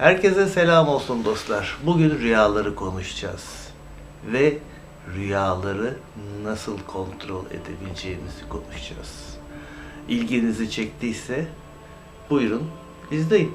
Herkese selam olsun dostlar. Bugün rüyaları konuşacağız. Ve rüyaları nasıl kontrol edebileceğimizi konuşacağız. İlginizi çektiyse buyurun izleyin.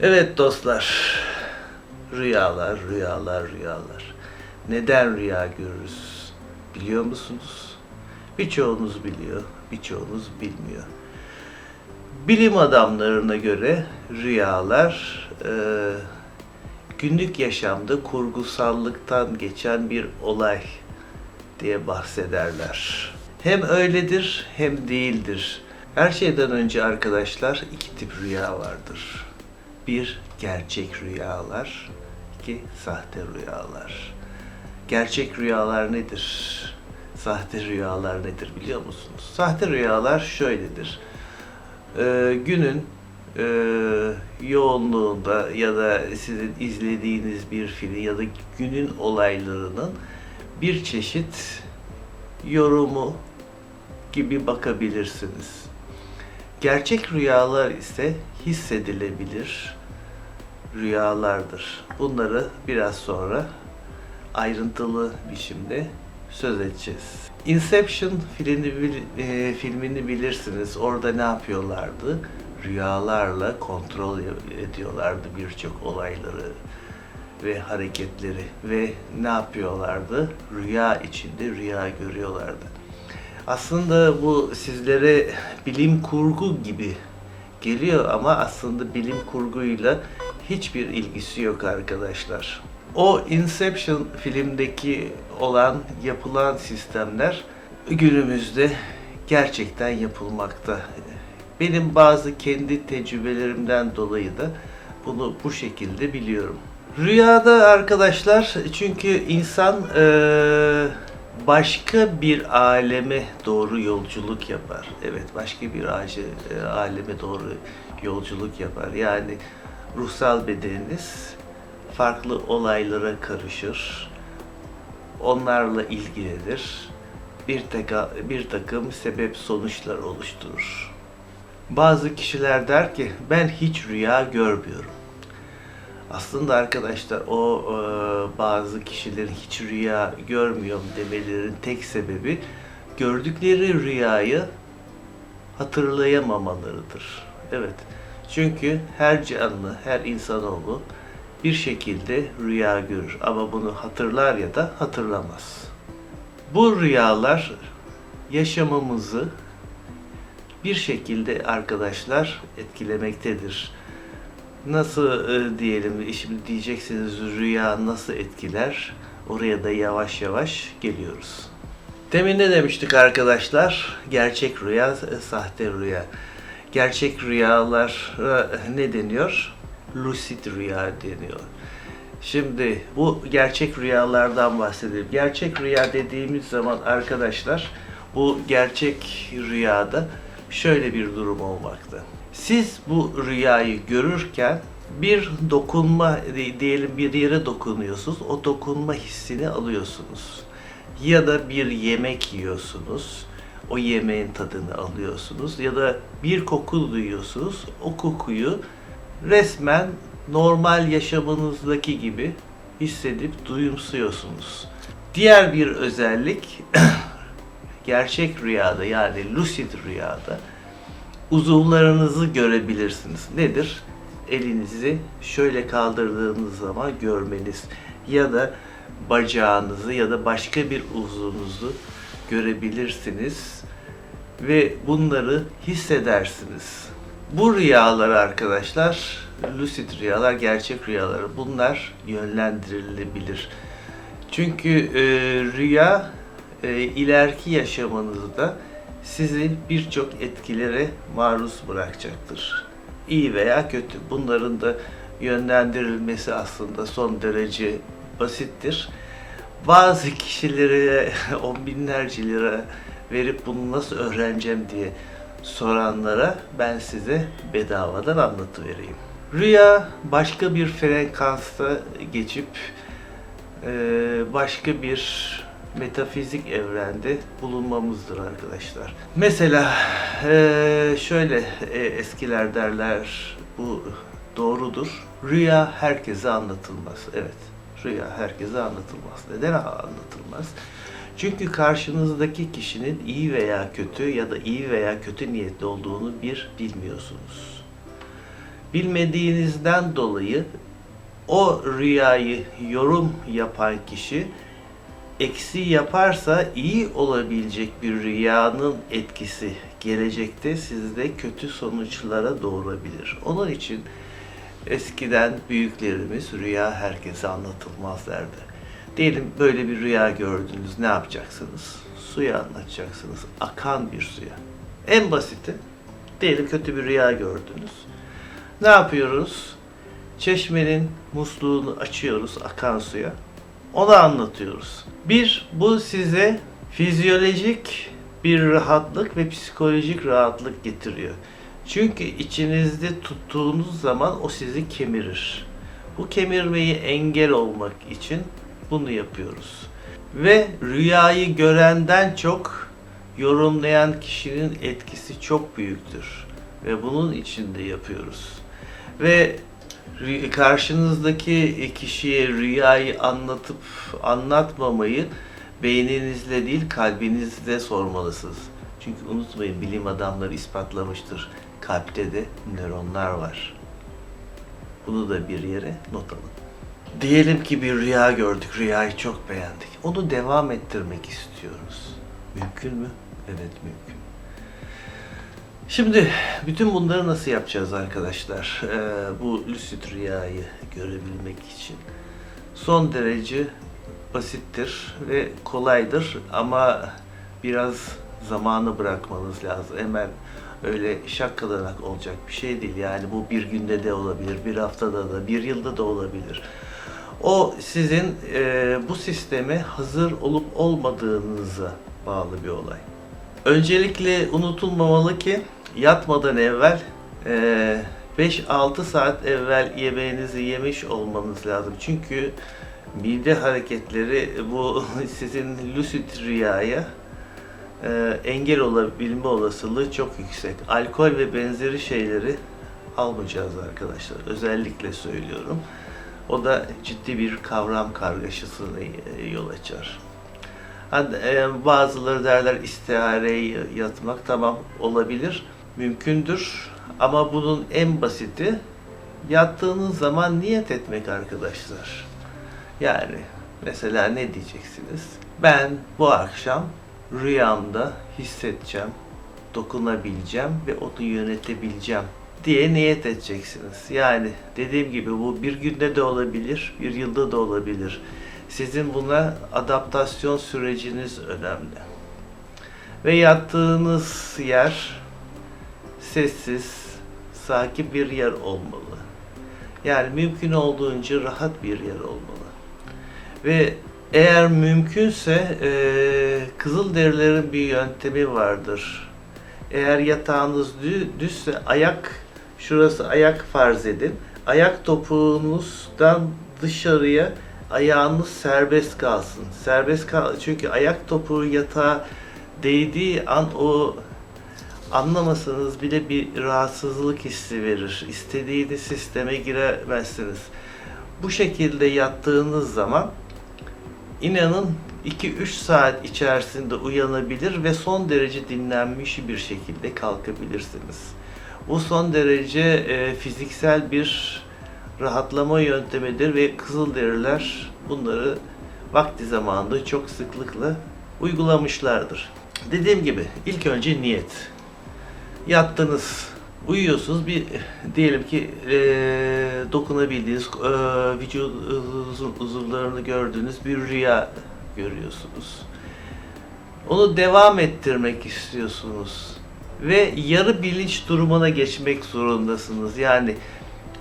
Evet dostlar. Rüyalar, rüyalar, rüyalar. Neden rüya görürüz? Biliyor musunuz? Birçoğunuz biliyor, birçoğunuz bilmiyor. Bilim adamlarına göre rüyalar e, günlük yaşamda kurgusallıktan geçen bir olay diye bahsederler. Hem öyledir hem değildir. Her şeyden önce arkadaşlar iki tip rüya vardır. Bir gerçek rüyalar, iki sahte rüyalar. Gerçek rüyalar nedir? Sahte rüyalar nedir biliyor musunuz? Sahte rüyalar şöyledir. Ee, günün e, yoğunluğunda ya da sizin izlediğiniz bir film ya da günün olaylarının bir çeşit yorumu gibi bakabilirsiniz. Gerçek rüyalar ise hissedilebilir rüyalardır. Bunları biraz sonra ayrıntılı biçimde söz edeceğiz. Inception filmini, e, filmini bilirsiniz. Orada ne yapıyorlardı? Rüyalarla kontrol ediyorlardı birçok olayları ve hareketleri ve ne yapıyorlardı? Rüya içinde rüya görüyorlardı. Aslında bu sizlere bilim kurgu gibi geliyor ama aslında bilim kurguyla hiçbir ilgisi yok arkadaşlar. O Inception filmdeki olan yapılan sistemler günümüzde gerçekten yapılmakta. Benim bazı kendi tecrübelerimden dolayı da bunu bu şekilde biliyorum. Rüyada arkadaşlar çünkü insan eee, başka bir aleme doğru yolculuk yapar. Evet başka bir ağacı, e, aleme doğru yolculuk yapar. Yani ruhsal bedeniniz farklı olaylara karışır. Onlarla ilgilenir. Bir, taka, bir takım sebep sonuçlar oluşturur. Bazı kişiler der ki ben hiç rüya görmüyorum. Aslında arkadaşlar o e, bazı kişilerin hiç rüya görmüyorum demelerinin tek sebebi gördükleri rüyayı hatırlayamamalarıdır. Evet. Çünkü her canlı, her insanoğlu bir şekilde rüya görür ama bunu hatırlar ya da hatırlamaz. Bu rüyalar yaşamımızı bir şekilde arkadaşlar etkilemektedir. Nasıl e, diyelim, şimdi diyeceksiniz rüya nasıl etkiler? Oraya da yavaş yavaş geliyoruz. Demin ne demiştik arkadaşlar? Gerçek rüya, e, sahte rüya. Gerçek rüyalara ne deniyor? Lucid rüya deniyor. Şimdi bu gerçek rüyalardan bahsedelim. Gerçek rüya dediğimiz zaman arkadaşlar bu gerçek rüyada şöyle bir durum olmakta. Siz bu rüyayı görürken bir dokunma diyelim bir yere dokunuyorsunuz. O dokunma hissini alıyorsunuz. Ya da bir yemek yiyorsunuz. O yemeğin tadını alıyorsunuz ya da bir koku duyuyorsunuz. O kokuyu resmen normal yaşamınızdaki gibi hissedip duyumsuyorsunuz. Diğer bir özellik gerçek rüyada yani lucid rüyada uzuvlarınızı görebilirsiniz. Nedir? Elinizi şöyle kaldırdığınız zaman görmeniz ya da bacağınızı ya da başka bir uzuvunuzu görebilirsiniz ve bunları hissedersiniz. Bu rüyalar arkadaşlar, lucid rüyalar, gerçek rüyalar bunlar yönlendirilebilir. Çünkü e, rüya e, ileriki yaşamınızda sizi birçok etkilere maruz bırakacaktır. İyi veya kötü. Bunların da yönlendirilmesi aslında son derece basittir. Bazı kişilere on binlerce lira verip bunu nasıl öğreneceğim diye soranlara ben size bedavadan anlatıvereyim. Rüya başka bir frekansta geçip e, başka bir metafizik evrende bulunmamızdır arkadaşlar. Mesela eee, şöyle e, eskiler derler bu doğrudur. Rüya herkese anlatılmaz. Evet. Rüya herkese anlatılmaz. Neden anlatılmaz? Çünkü karşınızdaki kişinin iyi veya kötü ya da iyi veya kötü niyetli olduğunu bir bilmiyorsunuz. Bilmediğinizden dolayı o rüyayı yorum yapan kişi eksi yaparsa iyi olabilecek bir rüyanın etkisi gelecekte sizde kötü sonuçlara doğurabilir. Onun için eskiden büyüklerimiz rüya herkese anlatılmaz derdi. Diyelim böyle bir rüya gördünüz ne yapacaksınız? Suya anlatacaksınız. Akan bir suya. En basiti diyelim kötü bir rüya gördünüz. Ne yapıyoruz? Çeşmenin musluğunu açıyoruz akan suya. Onu anlatıyoruz. Bir, bu size fizyolojik bir rahatlık ve psikolojik rahatlık getiriyor. Çünkü içinizde tuttuğunuz zaman o sizi kemirir. Bu kemirmeyi engel olmak için bunu yapıyoruz. Ve rüyayı görenden çok yorumlayan kişinin etkisi çok büyüktür. Ve bunun için de yapıyoruz. Ve karşınızdaki kişiye rüyayı anlatıp anlatmamayı beyninizle değil kalbinizle sormalısınız. Çünkü unutmayın bilim adamları ispatlamıştır. Kalpte de nöronlar var. Bunu da bir yere not alın. Diyelim ki bir rüya gördük, rüyayı çok beğendik. Onu devam ettirmek istiyoruz. Mümkün mü? Evet mümkün. Şimdi bütün bunları nasıl yapacağız arkadaşlar? Ee, bu lucid rüyayı görebilmek için. Son derece basittir ve kolaydır ama biraz zamanı bırakmanız lazım. Hemen öyle şakkalanak olacak bir şey değil. Yani bu bir günde de olabilir, bir haftada da, bir yılda da olabilir. O sizin e, bu sisteme hazır olup olmadığınıza bağlı bir olay. Öncelikle unutulmamalı ki yatmadan evvel e, 5-6 saat evvel yemeğinizi yemiş olmanız lazım. Çünkü mide hareketleri bu sizin lucid rüyaya e, engel olabilme olasılığı çok yüksek. Alkol ve benzeri şeyleri almayacağız arkadaşlar. Özellikle söylüyorum. O da ciddi bir kavram kargaşasına e, yol açar. Hani, bazıları derler istihareye yatmak tamam olabilir, mümkündür. Ama bunun en basiti yattığınız zaman niyet etmek arkadaşlar. Yani mesela ne diyeceksiniz? Ben bu akşam rüyamda hissedeceğim, dokunabileceğim ve onu yönetebileceğim diye niyet edeceksiniz. Yani dediğim gibi bu bir günde de olabilir, bir yılda da olabilir. Sizin buna adaptasyon süreciniz önemli. Ve yattığınız yer sessiz, sakin bir yer olmalı. Yani mümkün olduğunca rahat bir yer olmalı. Ve eğer mümkünse eee Kızılderililerin bir yöntemi vardır. Eğer yatağınız dü- düzse ayak, şurası ayak farz edin. Ayak topuğunuzdan dışarıya ayağınız serbest kalsın. Serbest kal çünkü ayak topuğu yatağa değdiği an o anlamasanız bile bir rahatsızlık hissi verir. İstediğiniz sisteme giremezsiniz. Bu şekilde yattığınız zaman inanın 2-3 saat içerisinde uyanabilir ve son derece dinlenmiş bir şekilde kalkabilirsiniz. Bu son derece e, fiziksel bir rahatlama yöntemidir ve Kızılderililer bunları vakti zamanında çok sıklıkla uygulamışlardır. Dediğim gibi ilk önce niyet. Yattınız, uyuyorsunuz bir diyelim ki e, dokunabildiğiniz e, vücudunuzun uzuvlarını gördüğünüz bir rüya görüyorsunuz. Onu devam ettirmek istiyorsunuz ve yarı bilinç durumuna geçmek zorundasınız. Yani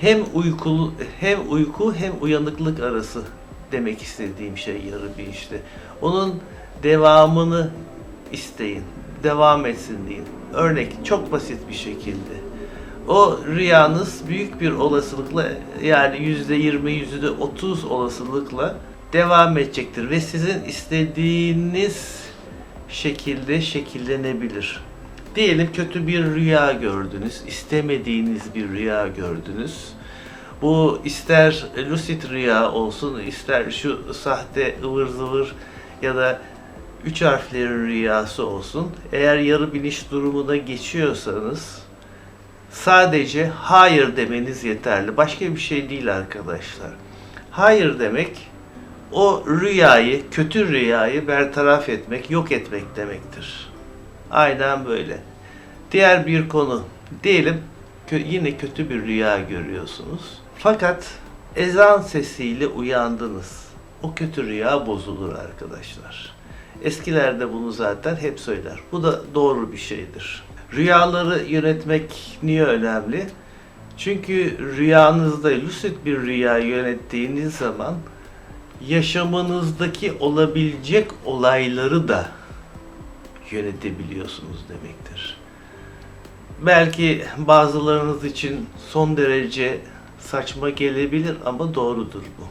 hem uyku hem uyku hem uyanıklık arası demek istediğim şey yarı bilinçte. Onun devamını isteyin. Devam etsin deyin. Örnek çok basit bir şekilde. O rüyanız büyük bir olasılıkla yani yüzde yirmi, yüzde otuz olasılıkla devam edecektir ve sizin istediğiniz şekilde şekillenebilir. Diyelim kötü bir rüya gördünüz, istemediğiniz bir rüya gördünüz. Bu ister lucid rüya olsun, ister şu sahte ıvır zıvır ya da üç harflerin rüyası olsun. Eğer yarı bilinç durumuna geçiyorsanız sadece hayır demeniz yeterli. Başka bir şey değil arkadaşlar. Hayır demek o rüyayı, kötü rüyayı bertaraf etmek, yok etmek demektir. Aynen böyle. Diğer bir konu. Diyelim yine kötü bir rüya görüyorsunuz. Fakat ezan sesiyle uyandınız. O kötü rüya bozulur arkadaşlar. Eskilerde bunu zaten hep söyler. Bu da doğru bir şeydir. Rüyaları yönetmek niye önemli? Çünkü rüyanızda lucid bir rüya yönettiğiniz zaman yaşamınızdaki olabilecek olayları da yönetebiliyorsunuz demektir. Belki bazılarınız için son derece saçma gelebilir ama doğrudur bu.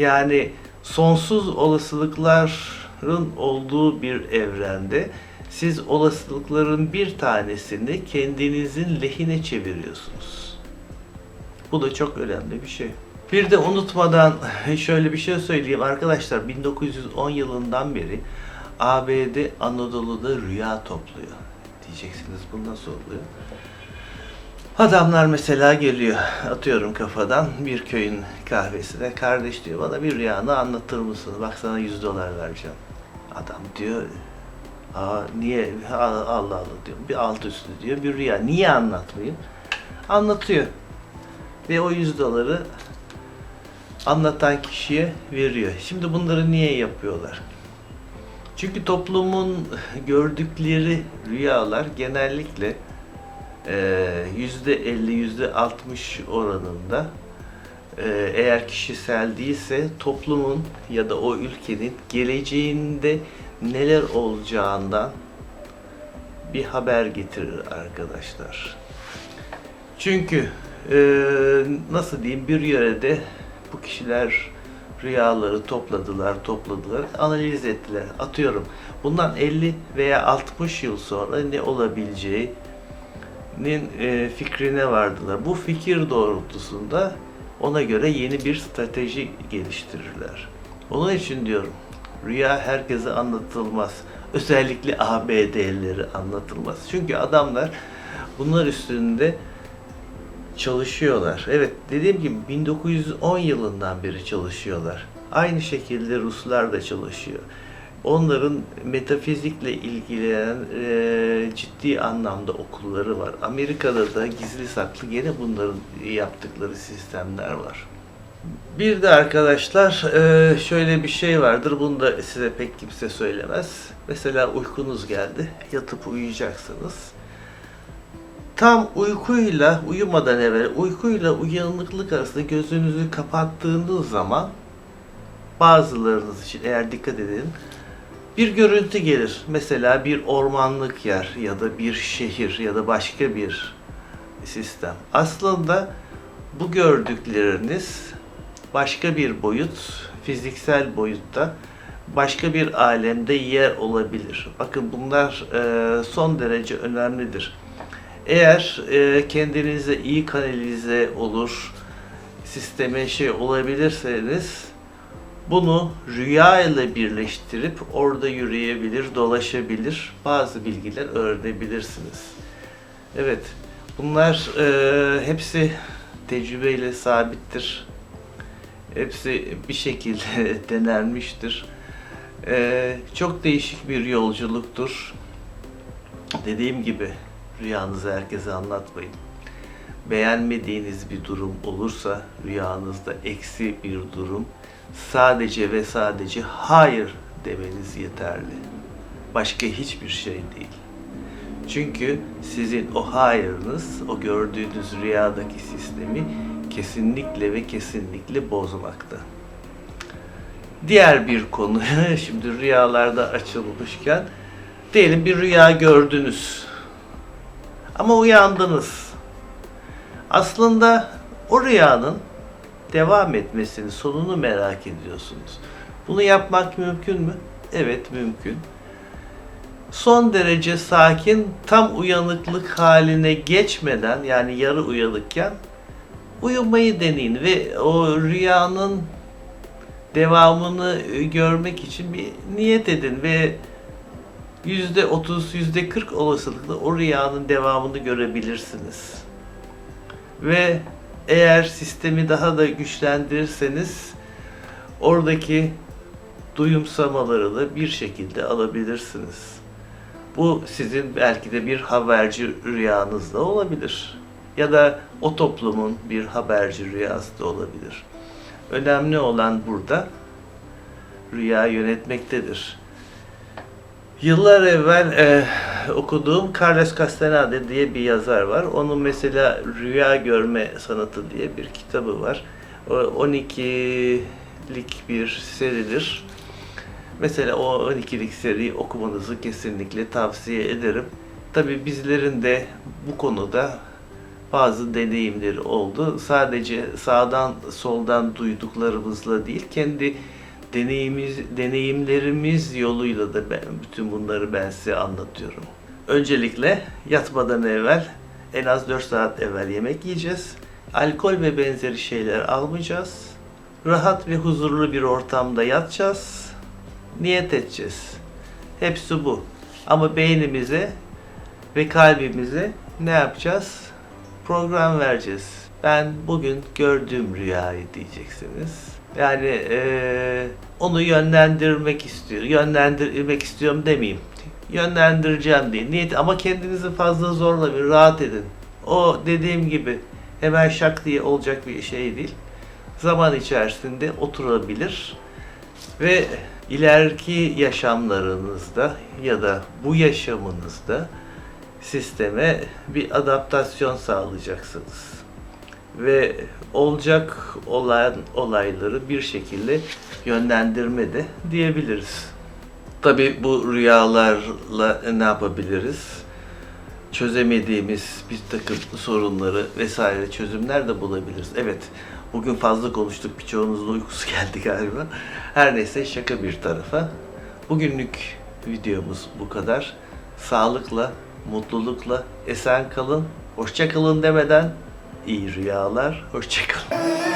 Yani sonsuz olasılıkların olduğu bir evrende siz olasılıkların bir tanesini kendinizin lehine çeviriyorsunuz. Bu da çok önemli bir şey. Bir de unutmadan şöyle bir şey söyleyeyim arkadaşlar 1910 yılından beri ABD Anadolu'da rüya topluyor. Diyeceksiniz bu nasıl oluyor? Adamlar mesela geliyor, atıyorum kafadan bir köyün kahvesine. Kardeş diyor bana bir rüyanı anlatır mısın? Bak sana 100 dolar vereceğim. Adam diyor, Aa, niye? Allah Allah diyor. Bir alt üstü diyor, bir rüya. Niye anlatmayayım? Anlatıyor. Ve o 100 doları anlatan kişiye veriyor. Şimdi bunları niye yapıyorlar? Çünkü toplumun gördükleri rüyalar genellikle eee, %50 %60 oranında eee, eğer kişisel değilse toplumun ya da o ülkenin geleceğinde neler olacağından bir haber getirir arkadaşlar. Çünkü eee, nasıl diyeyim bir yörede bu kişiler rüyaları topladılar, topladılar, analiz ettiler. Atıyorum bundan 50 veya 60 yıl sonra ne olabileceğinin e, fikrine vardılar. Bu fikir doğrultusunda ona göre yeni bir strateji geliştirirler. Onun için diyorum rüya herkese anlatılmaz. Özellikle ABD'lileri anlatılmaz. Çünkü adamlar bunlar üstünde çalışıyorlar. Evet dediğim gibi 1910 yılından beri çalışıyorlar. Aynı şekilde Ruslar da çalışıyor. Onların metafizikle ilgilenen e, ciddi anlamda okulları var. Amerika'da da gizli saklı gene bunların yaptıkları sistemler var. Bir de arkadaşlar e, şöyle bir şey vardır. Bunu da size pek kimse söylemez. Mesela uykunuz geldi. Yatıp uyuyacaksınız tam uykuyla uyumadan evvel uykuyla uyanıklık arasında gözünüzü kapattığınız zaman bazılarınız için eğer dikkat edin bir görüntü gelir. Mesela bir ormanlık yer ya da bir şehir ya da başka bir sistem. Aslında bu gördükleriniz başka bir boyut, fiziksel boyutta başka bir alemde yer olabilir. Bakın bunlar son derece önemlidir. Eğer e, kendinize iyi kanalize olur, sisteme şey olabilirseniz bunu rüya ile birleştirip orada yürüyebilir, dolaşabilir, bazı bilgiler öğrenebilirsiniz. Evet, bunlar e, hepsi tecrübeyle sabittir. Hepsi bir şekilde denenmiştir. E, çok değişik bir yolculuktur. Dediğim gibi Rüyanızı herkese anlatmayın. Beğenmediğiniz bir durum olursa rüyanızda eksi bir durum sadece ve sadece hayır demeniz yeterli. Başka hiçbir şey değil. Çünkü sizin o hayırınız, o gördüğünüz rüyadaki sistemi kesinlikle ve kesinlikle bozmakta. Diğer bir konu, şimdi rüyalarda açılmışken, diyelim bir rüya gördünüz. Ama uyandınız. Aslında o rüyanın devam etmesini, sonunu merak ediyorsunuz. Bunu yapmak mümkün mü? Evet mümkün. Son derece sakin, tam uyanıklık haline geçmeden yani yarı uyanıkken uyumayı deneyin ve o rüyanın devamını görmek için bir niyet edin ve yüzde otuz, yüzde kırk olasılıkla o rüyanın devamını görebilirsiniz. Ve eğer sistemi daha da güçlendirirseniz oradaki duyumsamaları da bir şekilde alabilirsiniz. Bu sizin belki de bir haberci rüyanız da olabilir. Ya da o toplumun bir haberci rüyası da olabilir. Önemli olan burada rüya yönetmektedir. Yıllar evvel e, okuduğum Carlos Castaneda diye bir yazar var. Onun mesela Rüya Görme Sanatı diye bir kitabı var. O 12'lik bir seridir. Mesela o 12'lik seriyi okumanızı kesinlikle tavsiye ederim. Tabii bizlerin de bu konuda bazı deneyimleri oldu. Sadece sağdan soldan duyduklarımızla değil, kendi deneyimiz, deneyimlerimiz yoluyla da ben, bütün bunları ben size anlatıyorum. Öncelikle yatmadan evvel en az 4 saat evvel yemek yiyeceğiz. Alkol ve benzeri şeyler almayacağız. Rahat ve huzurlu bir ortamda yatacağız. Niyet edeceğiz. Hepsi bu. Ama beynimize ve kalbimize ne yapacağız? Program vereceğiz. Ben bugün gördüğüm rüyayı diyeceksiniz. Yani eee, onu yönlendirmek istiyor. Yönlendirmek istiyorum demeyeyim. Yönlendireceğim diye. Niyet ama kendinizi fazla zorlamayın. Rahat edin. O dediğim gibi hemen şak diye olacak bir şey değil. Zaman içerisinde oturabilir ve ileriki yaşamlarınızda ya da bu yaşamınızda sisteme bir adaptasyon sağlayacaksınız. Ve olacak olan olayları bir şekilde yönlendirme de diyebiliriz. Tabi bu rüyalarla ne yapabiliriz? Çözemediğimiz bir takım sorunları vesaire çözümler de bulabiliriz. Evet, bugün fazla konuştuk. Birçoğunuzun uykusu geldi galiba. Her neyse şaka bir tarafa. Bugünlük videomuz bu kadar. Sağlıkla, mutlulukla, esen kalın, hoşça kalın demeden iyi rüyalar, hoşça kalın.